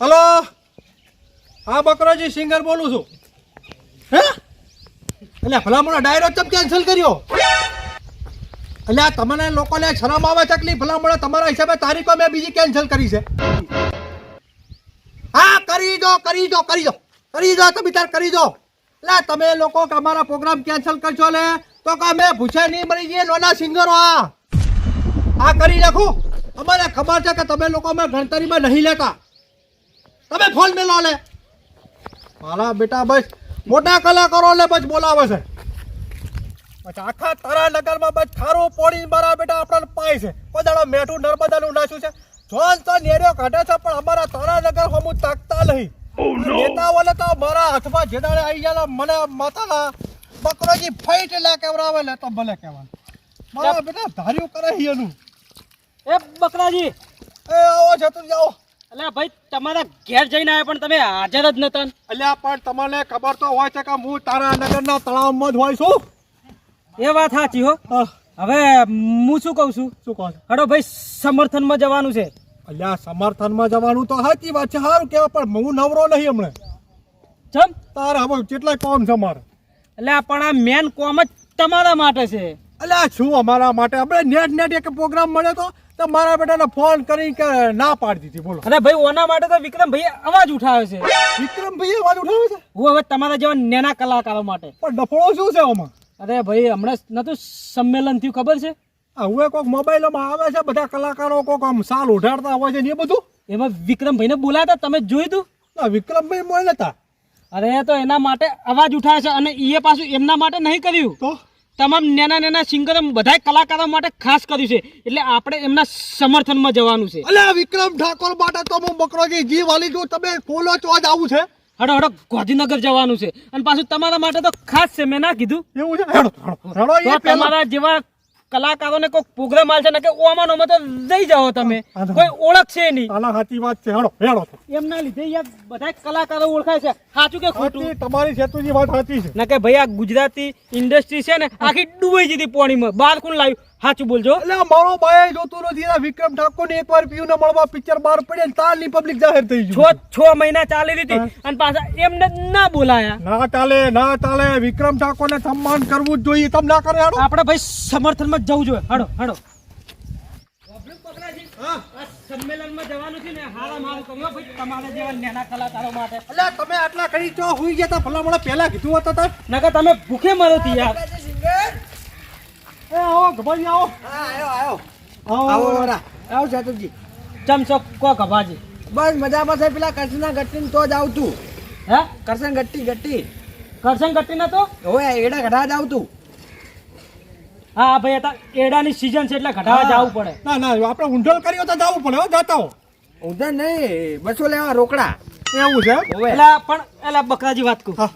Hello? હા, બકરાજી, singer બોલું છું. હે? એટલે ભલામણો ડાયરો ચમ કેન્સલ કર્યો. એટલે આ તમને લોકોને શરમ આવે છે કે ભલામણો તમારા હિસાબે તારીખો મેં બીજી કેન્સલ કરી છે. હા, કરી દો કરી દો કરી દો. કરી દો તમે તાર કરી દો. એટલે તમે લોકો અમારા પ્રોગ્રામ કેન્સલ કરશો લે. તો કે અમે ભૂસે નહીં મળી જઈએ, લોના સિંગરો આ. આ કરી નાખું. અમારે ખબર છે કે તમે લોકો અમે ગણતરીમાં નહીં લેતા. તમે ફોન મેલો લે. મારા બેટા બસ મોટા કલાકારો લે બસ બોલાવે છે. પછી આખા તારા નગરમાં બસ ખારું પોડી મારા બેટા આપણને પાય છે. પદાડો મેઠું નર્મદાનું નાખ્યું છે. જોન તો નેર્યો કાઢે છે પણ અમારા તારા નગર હમું તાકતા નહીં. નેતાઓને તો મારા હાથમાં જેદાડે આવી ગયા મને માતાના બકરોજી ફાઈટ લા કેવરાવે લે તો ભલે કહેવાનું મારા બેટા ધાર્યું કરે છે એનું. એ બકરાજી. એ આવો જતું જાઓ. અલ્યા ભાઈ તમારા ઘેર જઈને આવ્યા પણ તમે હાજર જ નતા અલ્યા પણ તમને ખબર તો હોય છે કે હું તારા નગરના તળાવમાં જ હોય છું. એ વાત સાચી હો. હવે હું શું કહું છું? શું કહો હડો ભાઈ સમર્થનમાં જવાનું છે. અલ્યા સમર્થનમાં જવાનું તો સાચી વાત છે સારું કહેવાય પણ હું નવરો નહીં હમણાં. ચમ? તારે હવે કેટલા કોમ છે મારે? એટલે પણ આ મેન કોમ જ તમારા માટે છે. અલ્યા શું અમારા માટે? આપણે નેટ નેટ એક પ્રોગ્રામ મળ્યો તો તો મારા બેટાને ફોન કરી કે ના પાડી દીધી બોલો. અરે ભાઈ ઓના માટે તો વિક્રમ ભાઈ અવાજ ઉઠાવે છે. વિક્રમભાઈ અવાજ ઉઠાવે છે? હું હવે તમારા જેવા નેના કલાકારો માટે. પણ ડફોળો શું છે આમાં? અરે ભાઈ હમણાં નતું સંમેલન થયું ખબર છે? હવે કોઈક મોબાઈલોમાં આવે છે બધા કલાકારો કોઈક આમ સાલ ઉઠાડતા હોય છે ને એ બધું? એમાં વિક્રમભાઈને બોલાતા તમે જોયું તું ના વિક્રમભાઈ બોલ્યા હતા. અરે તો એના માટે અવાજ ઉઠાવે છે અને એ પાછું એમના માટે નહીં કર્યું. તો? તમામ નાના નાના સિંગરો બધા કલાકારો માટે ખાસ કર્યું છે. એટલે આપણે એમના સમર્થનમાં જવાનું છે. અલે વિક્રમ ઠાકોર માટે તો હું બકરોજી જી વાલી જો તમે કોલો તો જ આવું છે? હડો હડો ગાંધીનગર જવાનું છે. અને પાછું તમારા માટે તો ખાસ છે મેં ના કીધું. એવું છે હડો હેડો તમારા જેવા કલાકારોને કોઈ પ્રોગ્રામ આવશે ને કે ઓમાં ઓમાં તો જઈ જાઓ તમે. કોઈ ઓળખ છે નહીં. આના સાચી વાત છે હેડો હેડો એમના લીધે યાર બધા કલાકારો ઓળખાય છે. સાચું કે ખોટું? તમારી સેતુજી વાત સાચી છે. ના કે ભાઈ આ ગુજરાતી ઇન્ડસ્ટ્રી છે ને આખી ડૂબાઈ જતી પાણીમાં બાર કોણ લાવ્યું. સાચું બોલજો. એટલે મારો ભાઈ જોતું નથી. વિક્રમ ઠાકોર ને એકવાર પીયુ ને મળવા પિક્ચર બહાર પડે તાલની પબ્લિક જાહેર થઈ છ ગયું. છ મહિના ચાલી રહી હતી અને પાછા એમને ના બોલાયા. ના ચાલે ના ચાલે. વિક્રમ ઠાકોર ને સન્માન કરવું જ જોઈએ. તમ ના કરે હાડો. આપણે ભાઈ સમર્થનમાં જવું જોઈએ. હાડો હાડો. સંમેલનમાં જવાનું છે ને હારા મારું કર્યો ભાઈ તમારા જેવા નેના કલાકારો માટે. એટલે તમે આટલા કરી ચો? હુઈ ગયા તા. ભલા મને પહેલા કીધું હતા તા નકર તમે ભૂખે મરો થી યાર. એ આવો ગભાજી આવો. હા આવ્યો આવ્યો આવો આવો. આવો ચતુરજી ચમચો કો કભાજી બસ મજામાં છે પેલા કરસના ગટ્ટી તો જ આવતું હે? કરસન ગટ્ટી ગટ્ટી કરશન કટ્ટી નતો? હવે એડા ઘડા જ આવતું હા ભાઈ હતા એડાની સીઝન છે એટલે ઘટાવા જવું પડે. ના ના આપણે ઊંધળ કર્યો તો જવું પડે હો જાતા હો. નહીં બસો લેવા રોકડા. એવું છે? એટલે પણ એટલે બકરાજી વાત કહું હા.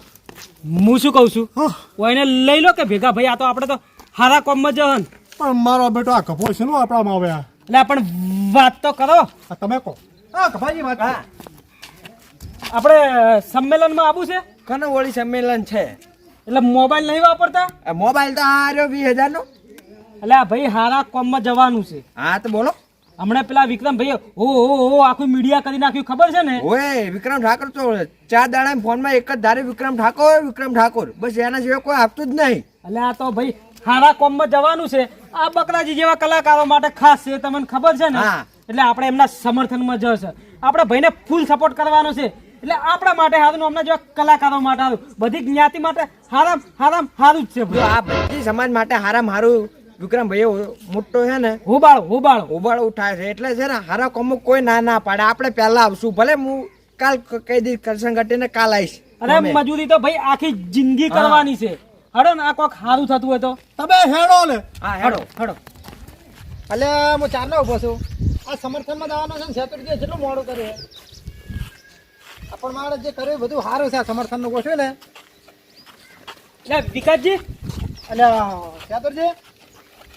હું શું કહું છું? હા. કોઈને લઈ લો કે ભેગા? ભાઈ આ તો આપણે તો હારા કોમમાં જવાનું પણ મારો બેટો આ ગભો છે નું આપણામાં આવે આ એટલે પણ વાત તો કરો. તમે કહો. હા ગભાજી વાત હા. આપણે સંમેલનમાં આવવું છે? કનો વળી સંમેલન છે? એટલે મોબાઈલ નહીં વાપરતા? મોબાઈલ તો આ રહ્યો વીસ હજાર નો એટલે આ ભાઈ હારા કોમમાં જવાનું છે. હા તો બોલો. હમણાં પેલા વિક્રમ ભાઈ હો હો હો આખું મીડિયા કરી નાખ્યું ખબર છે ને? ઓય વિક્રમ ઠાકોર તો ચાર દાડા ફોનમાં એક જ ધારે વિક્રમ ઠાકોર વિક્રમ ઠાકોર. બસ એના સિવાય કોઈ આપતું જ નહીં. એટલે આ તો ભાઈ હારા કોમમાં જવાનું છે. આ બકરાજી જેવા કલાકારો માટે ખાસ છે તમને ખબર છે ને? એટલે આપણે એમના સમર્થનમાં જશે આપણે ભાઈને ફૂલ સપોર્ટ કરવાનો છે. એટલે આપણા માટે હારું હમણાં જેવા કલાકારો માટે હારું બધી જ્ઞાતિ માટે હારામ હારામ સારું જ છે ભાઈ. આ બધી સમાજ માટે હારામ હારું વિક્રમ ભાઈ મોટો છે ને? હોબાળો હોબાળો. ઉબાળ ઉઠાય છે. એટલે છે ને હારા કોમો કોઈ ના ના પાડે. આપણે પહેલા આવશું. ભલે હું કાલ કહી દઈશ કરશન ઘટીને કાલ આવીશ અરે મજૂરી તો ભાઈ આખી જિંદગી કરવાની છે. હડો ને આ કોક સારું થતું હોય તો. તમે હેડો લે. હા હેડો હેડો. એટલે હું ચારનો ઊભો છું. આ સમર્થનમાં જવાનો છે ને સેતુરજીએ જેટલું મોડું કર્યું પણ મારે જે કર્યું બધું સારું છે આ સમર્થનનું ગોઠવે ને. એટલે વિકાસજી. એટલે સેતુરજી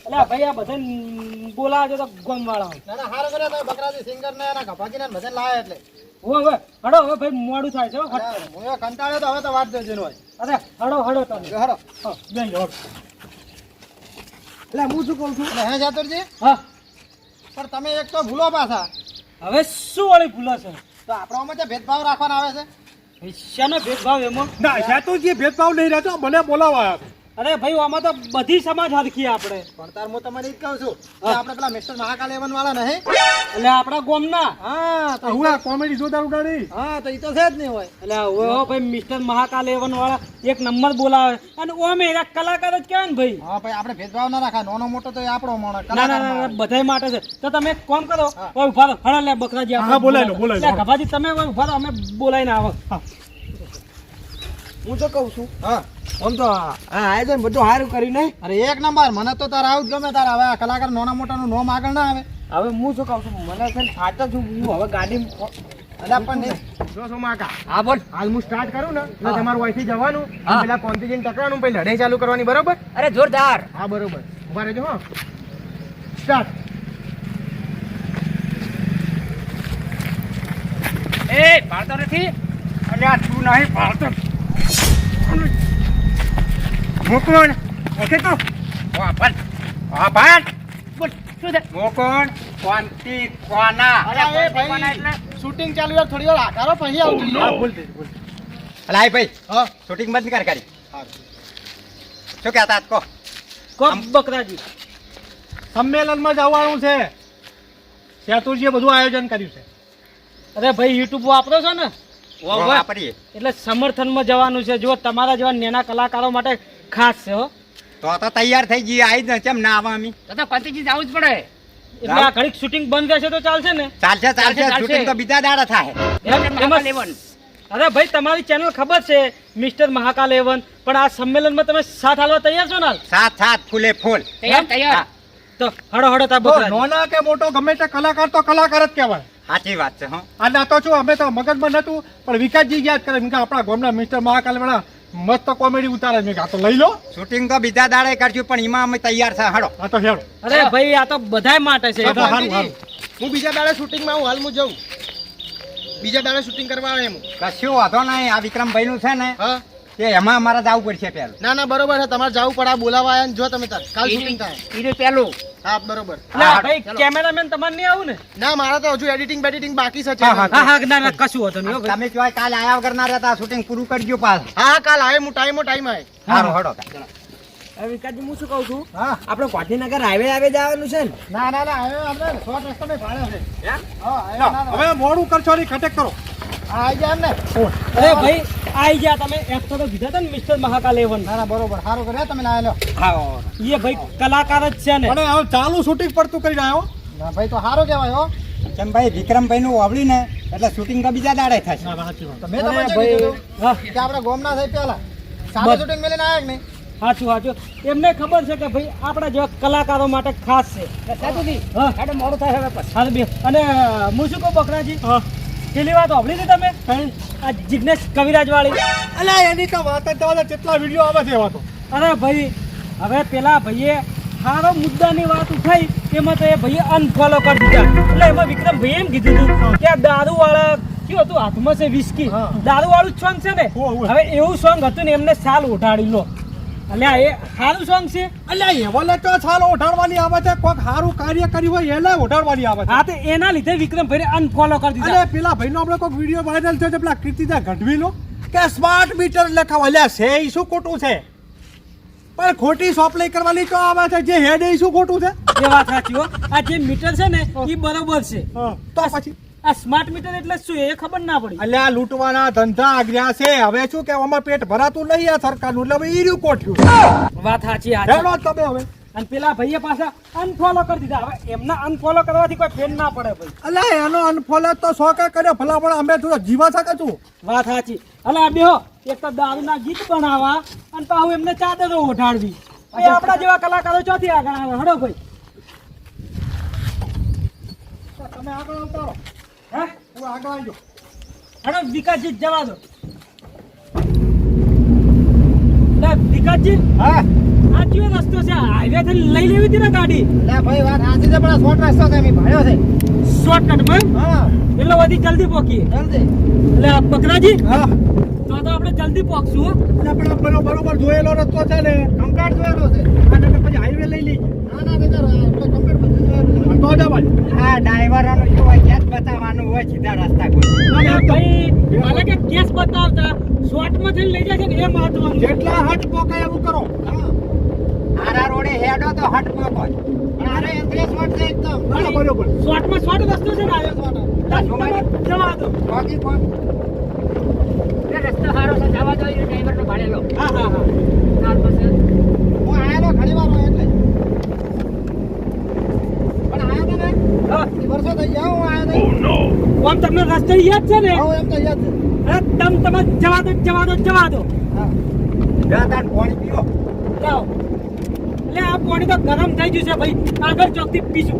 એટલે ભાઈ આ બધા બોલાવે તો ગમ વાળા ના સારું કરે તો બકરાજી સિંગર ને એના ગભાજી ને બધાને લાવે એટલે. હોય હવે. હડો હવે ભાઈ મોડું થાય છે હો. હું કંટાળ્યો તો હવે તો વાત જોજે હોય. અરે હડો હડો તમે. હેડો હા બેન હેડો એટલે હું શું કહું છું? એટલે હે સેતુરજી હા. પણ તમે એક તો ભૂલો પાછા. હવે શું વળી ભૂલો છે? તો આપણામાં જે ભેદભાવ રાખવાના આવે છે? શાનો ભેદભાવ એમાં? ના સેતુજી ભેદભાવ નહીં રહેતો મને બોલાવા અરે ભાઈ આમાં તો બધી સમાજ હરખી આપણે. પણ તાર હું તમારે ઈ જ કહું છું કે આપણે પેલા મિસ્ટર મહાકાલ એવન વાળા નહીં એટલે આપણા ગોમના. હા તો હું આ કોમેડી જોતા ઉડાડી હા તો એ તો છે જ નહીં હોય. એટલે હવે હો ભાઈ મિસ્ટર મહાકાલ એવન વાળા એક નંબર બોલાવે. અને ઓમે એના કલાકાર જ કહેવાય ને ભાઈ. હા ભાઈ આપણે ભેદભાવ ના રાખા. નાનો મોટો તો એ આપણો માણસ ના ના ના બધાય માટે છે. તો તમે એક કામ કરો ઓય ઊભા રહો. હળો લે બકરાજી હા, બોલાય લો, બોલાય લો. લે, ગભાજી તમે ઓય ઊભા રહો અમે બોલાઈને આવો. હું તો કહું છું હા. આમ તો આ આયોજન બધું સારું કર્યું નહીં. અરે એક નંબર મને તો તારા આવું જ ગમે તારા. હવે આ કલાકાર નાના મોટાનું નોમ આગળ ના આવે. હવે હું શું કહું છું મને છે ને સાચો છું હું હવે ગાડી પણ જો શું માકા હા બોલ. હાલ હું સ્ટાર્ટ કરું ને એટલે તમારું અહીંથી જવાનું. પેલા કોન્ફિજન ટકરાનું પછી લડાઈ ચાલુ કરવાની બરોબર? અરે જોરદાર. હા બરોબર. ઊભા રહેજો હો. સ્ટાર્ટ એ પાડતો નથી. અલ્યા તું નહીં પાડતો મુકુણ? ઓકે તો. વાપન વાપન બોલ શું છે? મોકોણ ક્વાંતિ કોના અરે એ ભાઈ શૂટિંગ ચાલુ યાર થોડી વાર આકારો પછી આવજો હા બોલ દે બોલ. અલા ભાઈ. હા. શૂટિંગ બંધ કર કરી શું કહેતા હતા? કહો કો બકરાજી. સંમેલનમાં જવાનું છે. સેતુજીએ બધું આયોજન કર્યું છે. અરે ભાઈ યુટ્યુબ વાપરો છો ને? વાપરીએ. એટલે સમર્થનમાં જવાનું છે. જો તમારા જેવા નાના કલાકારો માટે ખાસ છે હો તો તો તૈયાર થઈ જઈએ આવી જ કેમ ના આવા અમી તો પતિજી જવું જ પડે. એટલે આ ઘડીક શૂટિંગ બંધ રહેશે તો ચાલશે ને? ચાલશે ચાલશે. શૂટિંગ તો બીજા દાડા થાય અરે ભાઈ તમારી ચેનલ ખબર છે મિસ્ટર મહાકાલ એવન. પણ આ સંમેલનમાં તમે સાથ હાલવા તૈયાર છો ને સાથ સાત સાત ફૂલે. ફૂલ હા. તો હડો હડો તા બોલ નોના કે મોટો ગમે તે કલાકાર તો કલાકાર જ કહેવાય. સાચી વાત છે હા. આ ના તો છું અમે તો મગજમાં નતું પણ વિકાસજી યાદ કરે કીધું આપણા ગામના મિસ્ટર મહાકાલ વાળા મસ્ત કોમેડી ઉતારે મેં આ તો લઈ લો. શૂટિંગ તો બીજા દાડે કરશું પણ એમાં અમે તૈયાર છે હડો આ તો હેડો. અરે ભાઈ આ તો બધાય માટે છે. હા, હારું, હારું. હું બીજા દાડે શૂટિંગમાં હું હાલ હું જઉં. બીજા દાડે શૂટિંગ કરવા આવે એમ. કશું વાંધો નહીં આ વિક્રમભાઈ નું છે ને હા. તે એમાં અમારે જવું પડશે પેલું ના ના બરોબર છે. તમારે જવું પડે બોલાવા આવ્યા ને જો તમે કાલ શૂટિંગ થાય. પેલું હા બરોબર. એટલે ભાઈ કેમેરામેન તમારે નહીં આવું ને? ના મારા તો હજુ એડિટિંગ બેડિટિંગ બાકી છે હા, હા. હા હા ના ના કશું હોતું નહીં તમે જો કાલે આયા વગર ના રહેતા શૂટિંગ પૂરું કરજો પાસ હા કાલ આવે હું ટાઈમો ટાઈમ આવે સારું હડો વિકાસજી હું શું કહું છું? હા. આપણે ગાંધીનગર હાઈવે આવે જવાનું છે ને? ના ના ના હવે આપણે શોર્ટ રસ્તો ભાડે છે. હા? લો, ના, ના, હવે મોડું કરશો નહીં ખટેક કરો. હા આવી જાય ને. અરે ભાઈ આઈ ગયા તમે. એક તો કીધા હતા ને મિસ્ટર મહાકાલ એવન. ના ના બરોબર. સારું કર્યા તમે ના લો એ ભાઈ કલાકાર જ છે ને. પણ હવે ચાલુ શૂટિંગ પડતું કરી ના ભાઈ તો સારું કહેવાય હો. કેમ ભાઈ વિક્રમભાઈ નું વાવડી ને એટલે શૂટિંગ તો બીજા દાડે થશે. ના ના સાચી વાત. તો મેં અરે તમને ભાઈ, કે આપણે ગોમના થઈ પેલા સાદું શૂટિંગ મેલીને આવ્યા કે નહીં? સાચું સાચું. એમને ખબર છે કે ભાઈ આપણા જેવા કલાકારો માટે ખાસ છે. હા. એટલે મોડું થાય હવે અને હું શું કહું બકરાજી? હા. પેલી વાત સાંભળી છે તમે? આ જિગ્નેશ કવિરાજ વાળી અલા એની તો વાત જ દે, કેટલા વીડિયો આવે છે વાતો અરે ભાઈ હવે પેલા ભાઈએ સારો મુદ્દાની વાત ઉઠાઈ એમાં તો એ ભાઈએ અનફોલો કરી દીધા. એટલે એમાં વિક્રમ ભાઈ એમ કીધું હતું કે દારૂ વાળા કયું હતું હાથમાં છે વિસ્કી. દારૂ વાળું જ સોંગ છે ને. હવે. એવું સોંગ હતું ને એમને સાલ ઉઠાડી લો. એટલે એ સારું સોંગ છે. અલ્યા એવો તો છાલ ઓઢાડવાની આવે છે. કોઈક સારું કાર્ય કર્યું હોય એને ઓઢાડવાની આવે છે. હા તો એના લીધે વિક્રમ ભાઈ અનફોલો કરી દીધા. અરે પેલા ભાઈનો આપણે કોઈક વીડિયો વાયરલ થયો છે પેલા કીર્તિદા ગઢવીનો કે સ્માર્ટ મીટર લખાવ અલ્યા છે ઈ શું ખોટું છે? પણ ખોટી સપ્લાય કરવાની તો આવે છે જે હેડ એ શું ખોટું છે? એ વાત સાચી હો. આ જે મીટર છે ને એ બરાબર છે. તો પછી? આ સ્માર્ટ મીટર એટલે શું એ ખબર ના પડી. અલ્યા લૂંટવાના ધંધા આગ્યા છે. હવે શું કે આમાં પેટ ભરાતું નહીં આ સરકારનું. એટલે હવે ઈર્યું કોઠ્યું. વાત સાચી આ રેડો તમે હવે. અને પેલા ભાઈએ પાછા અનફોલો કરી દીધા. હવે એમના અનફોલો કરવાથી કોઈ ફેન ના પડે ભાઈ. અલ્યા એનો અનફોલો તો શોખે કર્યો. ભલા પણ અમે તો જીવા શકે છું વાત સાચી. અલે આ બેહો. એક તો દારૂના ગીત બનાવવા અને પાછું એમને ચાદરો ઓઢાડવી. ભાઈ આપણા જેવા કલાકારો ચોથી આગળ આવે. હડો ભાઈ. તમે આગળ આવતા રહો. હે? હું આગળ આવજો હડો વિકાસજી જવા દો. વિકાસજી હા? આ કયો રસ્તો છે. હાઈવે થી લઈ લેવી હતી ને ગાડી. લે ભાઈ વાત સાચી છે પણ શોર્ટ રસ્તો છે? મેં ભાડ્યો છે. હા. એટલે વધી જલ્દી પહોંચીએ જલ્દી. એટલે બકરાજી હા. તો તો આપણે જલ્દી પહોંચશું એટલે આપણે પણ બરોબર જોયેલો રસ્તો છે ને કમ્પ્લીટ જોયેલો છે. અને પછી હાઈવે લઈ લઈ. ના ના કમ્પ્લીટ બધું જોયેલું છે તો જવાય હા. ડ્રાઈવરોનું શું હોય કેસ બતાવવાનું હોય સીધા રસ્તા કોઈ ભાઈ માલે કે કેસ બતાવતા શોર્ટમાંથી લઈ જાય છે ને એ મહત્વનું જેટલા હટ પોકાય એવું કરો આરા રોડે હેડો તો હટ પોકો આરે એન્ટ્રેસ વોટ છે એકદમ બોલો બરોબર શોર્ટમાં શોર્ટ વસ્તુ છે ને આ તમારે જવા દો બાકી કોણ રસ્તો સારો છે જવા દો એ ડ્રાઈવરનો ભાડે લો હા હા હા. ત્યાર પછી હું આયેલો ઘણી વાર એટલે પણ આયો તો ને હા. એ વર્ષો થઈ ગયા હું આયો તો આમ તમને રસ્તો યાદ છે ને? હા એમ તો યાદ છે. અરે તમ તમે જવા દો જવા દો જવા દો. જા તાર પાણી પીઓ. જાઓ. એટલે આ પાણી તો ગરમ થઈ ગયું છે ભાઈ. આગળ ચોકથી પીશું.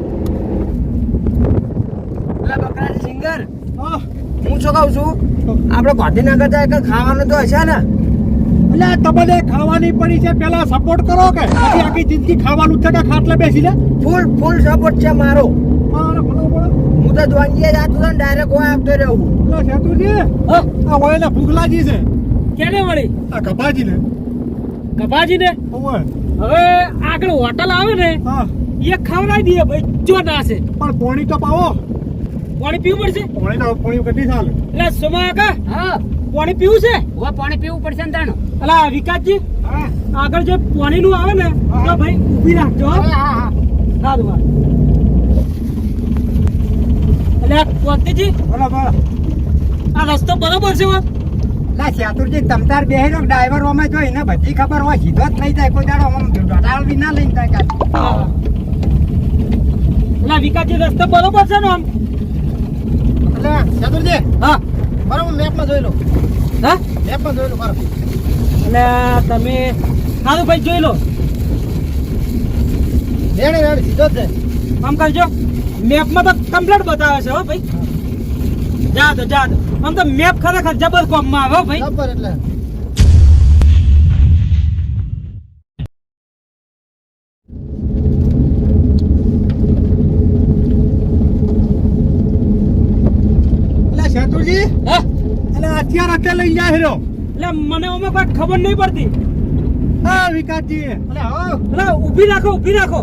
એટલે બકરાજી સિંગર. હા. હું શું કહું છું? આપણે ગાંધીનગર જાય કે ખાવાનું તો હશે ને? એટલે તમને ખાવાની પડી છે પેલા સપોર્ટ કરો કે? આખી જિંદગી ખાવાનું છે કે ખાટલે બેસી લે ફૂલ ફૂલ સપોર્ટ છે મારો. હું તો દ્વાંગીએ જાતો તો ને ડાયરેક્ટ હોય આવતો રહું લો શેતુજી હા. આ વયના ભૂખલાજી છે. કેને વળી? આ કપાજી ને કપાજી ને હવે આગળ હોટલ આવે ને હા. એ ખવડાવી દઈએ ભાઈ જો ના છે. પણ પોણી તો પાવો. પાણી પીવું પડશે? પોણી તો પોણી કેટલી ચાલે. એટલે સુમા કા? હા. પાણી પીવું છે? હવે પાણી પીવું પડશે ને તાણું. અલા વિકાસજી આગળ જે પાણીનું આવે ને તો ભાઈ ઊભી રાખજો હા. હા હા ના દુવા એટલે બોલો બોલો. આ રસ્તો બરોબર છે? લા શેતુરજી તમતાર બેહેલો ડ્રાઈવર ઓમાં જોઈ ને બધી ખબર હોય સીધો જ થઈ જાય કોઈ દાડો બી ના લઈને જાય કાંઈ. હા. વિકાસજી રસ્તો બરોબર છે ને આમ? એટલે ચતુરજી હા. બરાબર હું મેપમાં જોઈ લઉં. હા? મેપમાં જોઈ લઉં બરાબર એટલે તમે સારું ભાઈ જોઈ લો. રેડી રેડી સીધો જ છે આમ કરજો. મેપમાં તો કમ્પ્લીટ બતાવે છે હો ભાઈ. જા તો જા આમ તો મેપ ખરેખર જબર કોમમાં આવે હો ભાઈ. જબ્બર એટલે. એટલે શેતુજી હા? અત્યાર અત્યારે લઈ જાય હેરો. એટલે મને ઓમે કોઈ ખબર નહીં પડતી. હા વિકાસજી. એટલે હા એટલે ઊભી રાખો ઊભી રાખો.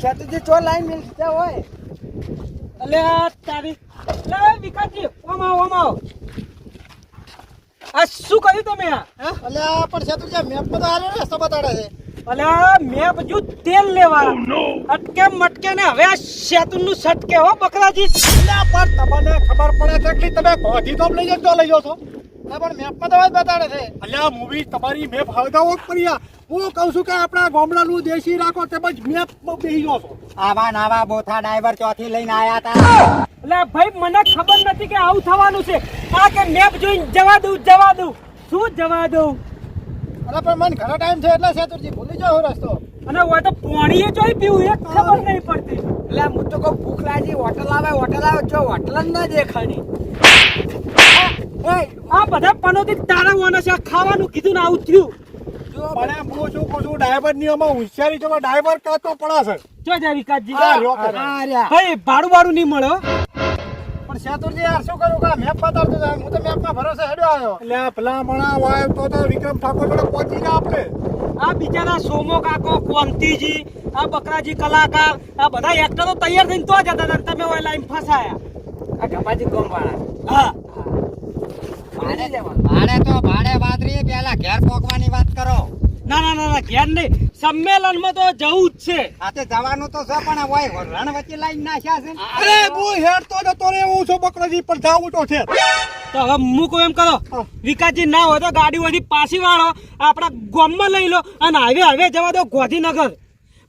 છત્રીજી ચો લાઈન મિલતે હોય. અલે આ તારી લે વિકાસજી ઓમ આવ ઓમ આવ. આ શું કર્યું તમે આ? અલે આ પણ ચતુરજી મેપ તો ને રસ્તો બતાડે છે. અલે આ જો તેલ લેવા અટકે મટકે ને હવે આ શેતુનનું સટકે હો બકરાજી. એટલે પણ તમને ખબર પડે છે કે તમે ગોધી તો લઈ જતો લઈ જાઓ છો. ના પણ મેપમાં તો વાત બતાડે છે. આ મૂવી તમારી મેપ હળગાવો જ પડી હું કહું છું કે આપણા ગામડાનું દેશી રાખો તેમજ મેપ બેસી જાઓ છો. આવા નાવા બોથા ડ્રાઈવર ચોથી લઈને આયા હતા એટલે ભાઈ મને ખબર નથી કે આવું થવાનું છે. આ કે મેપ જોઈને જવા દઉં જવા દઉં. શું જવા દઉં? અરે પણ મને ઘણો ટાઈમ છે એટલે ચતુરજી ભૂલી જાઓ રસ્તો. અને હોય તો પાણીએ જોઈ પીવું એ ખબર નહીં પડતી. એટલે હું તો કહું ભૂખ લાગી હોટલ આવે હોટલ આવે જો હોટલ જ ના દેખાણી આ બધા પનોતી તારા વાના છે આ ખાવાનું કીધું ને આવું થયું. પણ હું શું કહું છું ડાયવરની આમાં હોશિયારી છે ડાયવર કાતો પડા છે? જો જા વિકાસજી આ રહ્યો કે. આ રહ્યા. ભાઈ ભાડું ભાડું નહીં મળે પણ ચતુરજી યાર શું કરું કે મેપ બતાડતો જાય? હું તો મેપમાં ભરોસે હેડ્યો આવ્યો. એટલે મણા વાય તો તો વિક્રમ ઠાકોર જોડે પહોંચી ના આપણે. આ બિચારા સોમો કાકો કોંતીજી આ બકરાજી કલાકાર આ બધા એક્ટરો તૈયાર થઈને તો જતા હતા તમે ઓય લાઈન ફસાયા. આ ગમાજી ગોમ વાળા હા. ભાડે તો ભાડે વાત પેલા ઘેર પોકવાની વાત કરો. ના ના ના ના ઘેર નહીં. સંમેલનમાં તો જવું જ છે. આ તે જવાનું તો છે પણ હોય રણ વચ્ચે લાઈન નાખ્યા છે. અરે હું. હેડ જતો રે હું છું બકરાજી પણ જાવું તો છે. તો હવે મૂકો એમ કરો. વિકાસજી ના હોય તો ગાડી પાછી વાળો આપણા ગોમમાં લઈ લો અને હવે હવે જવા દો ગોધીનગર.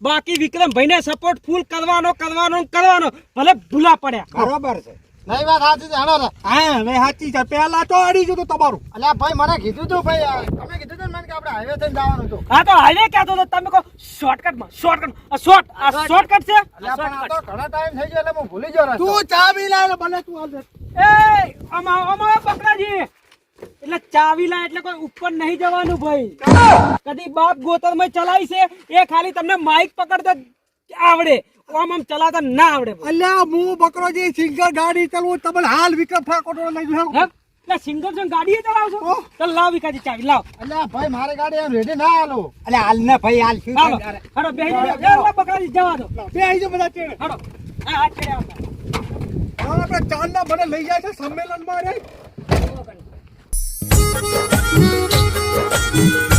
બાકી વિક્રમભાઈને સપોર્ટ ફૂલ કરવાનો કરવાનો કરવાનો ભલે ભૂલા પડ્યા. બરોબર છે. નહીં વાત સાચી છે રે. હા હવે સાચી છે. પેલા તો અડી જતું તમારું. અલ્યા ભાઈ મને કીધું તું ભાઈ તમે કીધું તું મને કે આપણે હાઈવે થઈને જવાનું હતું. હા તો હાઈવે કહેતો તો તમે કહો શોર્ટકટમાં શોર્ટકટ શોર્ટ આ શોર્ટકટ છે? પણ આ તો ઘણા ટાઈમ થઈ ગયો એટલે હું ભૂલી ગયો તું ચાવી લાય ને ભલે તું હાલ દે. એ અમા અમા પકડાજી. એટલે ચાવીલા એટલે કોઈ ઉપર નહીં જવાનું ભાઈ. કદી બાપ ગોતરમાં ચલાવી છે એ ખાલી તમને માઇક પકડતા આવડે? આમ આમ ચલાવતા ના આવડે અલ્યા અલ્યા હું બકરોજી સિંગર ગાડી ચલવું તમને હાલ વિક્રમ ફાકોટો લઈ જાઉં. સિંગલ એટલે સિંગર છો ને ગાડી એ ચલાવશો તો લાવ વિકાજી ચાવી લાવ. અલ્યા ભાઈ મારે ગાડી આમ રેડી ના હાલો. અલ્યા હાલ ને ભાઈ હાલ શું હાલો? હાલો બેહી જાઓ. એ જવા દો. બે આવી જાઓ બધા ચેડે. હાલો. આ હાથ ચેડે આવતા હા આપણે ચાંદના મને લઈ જાય છે સંમેલનમાં રે. Thank you.